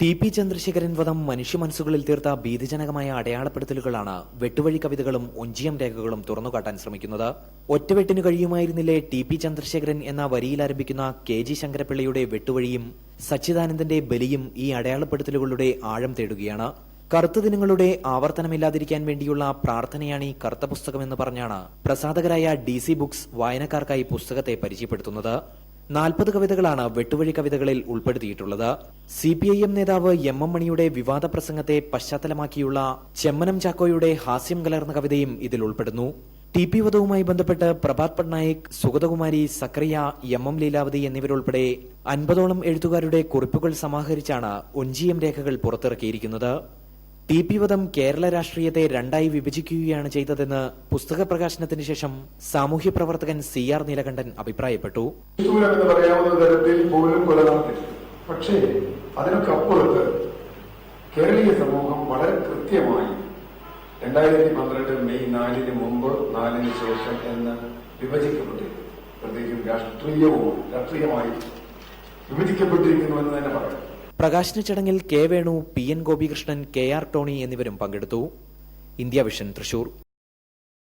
T P Chandrasekharan വധം മനുഷ്യ മനസ്സുകളിൽ തീർത്ത ഭീതിജനകമായ അടയാളപ്പെടുത്തലുകളാണ് വെട്ടുവഴി കവിതകളും ഒഞ്ചിയം രേഖകളും തുറന്നുകാട്ടാൻ ശ്രമിക്കുന്നത്. ഒറ്റവെട്ടിനു കഴിയുമായിരുന്നില്ലേ ടി പി ചന്ദ്രശേഖരൻ എന്ന വരിയിൽ ആരംഭിക്കുന്ന കെ ജി ശങ്കരപിള്ളയുടെ വെട്ടുവഴിയും സച്ചിദാനന്ദന്റെ ബലിയും ഈ അടയാളപ്പെടുത്തലുകളുടെ ആഴം തേടുകയാണ്. കറുത്ത ദിനങ്ങളുടെ ആവർത്തനമില്ലാതിരിക്കാൻ വേണ്ടിയുള്ള പ്രാർത്ഥനയാണ് ഈ കറുത്ത പുസ്തകമെന്ന് പറഞ്ഞാണ് പ്രസാധകരായ ഡി സി ബുക്സ് വായനക്കാർക്കായി പുസ്തകത്തെ പരിചയപ്പെടുത്തുന്നത്. നാൽപ്പത് കവിതകളാണ് വെട്ടുവഴി കവിതകളിൽ ഉൾപ്പെടുത്തിയിട്ടുള്ളത്. സി പി ഐ എം നേതാവ് എം എം മണിയുടെ വിവാദ പ്രസംഗത്തെ പശ്ചാത്തലമാക്കിയുള്ള ചെമ്മനം ചാക്കോയുടെ ഹാസ്യം കലർന്ന കവിതയും ഇതിൽ ഉൾപ്പെടുന്നു. ടി പി വധവുമായി ബന്ധപ്പെട്ട് പ്രഭാത് പട്നായിക് സുഗതകുമാരി സക്രിയ എം എം ലീലാവതി എന്നിവരുൾപ്പെടെ അൻപതോളം എഴുത്തുകാരുടെ കുറിപ്പുകൾ സമാഹരിച്ചാണ് ഒഞ്ചിയം രേഖകൾ പുറത്തിറക്കിയിരിക്കുന്നത്. ടി പി വധം കേരള രാഷ്ട്രീയത്തെ രണ്ടായി വിഭജിക്കുകയാണ് ചെയ്തതെന്ന് പുസ്തക പ്രകാശനത്തിന് ശേഷം സാമൂഹ്യ പ്രവർത്തകൻ സി ആർ നീലകണ്ഠൻ അഭിപ്രായപ്പെട്ടു. പറയാവുന്ന തരത്തിൽ പോലും പക്ഷേ അതിനൊക്കെ അപ്പുറത്ത് കേരളീയ സമൂഹം വളരെ കൃത്യമായി രണ്ടായിരത്തി പന്ത്രണ്ട് മെയ് നാലിന് മുമ്പ് നാലിന് ശേഷം എന്ന് വിഭജിക്കപ്പെട്ടിരിക്കുന്നു പ്രത്യേകിച്ചും രാഷ്ട്രീയവും രാഷ്ട്രീയമായി വിഭജിക്കപ്പെട്ടിരിക്കുന്നു എന്ന് തന്നെ പറയാം. പ്രകാശന ചടങ്ങിൽ K Venu P N Gopikrishnan K R Tony എന്നിവരും പങ്കെടുത്തു. India vision Thrissur.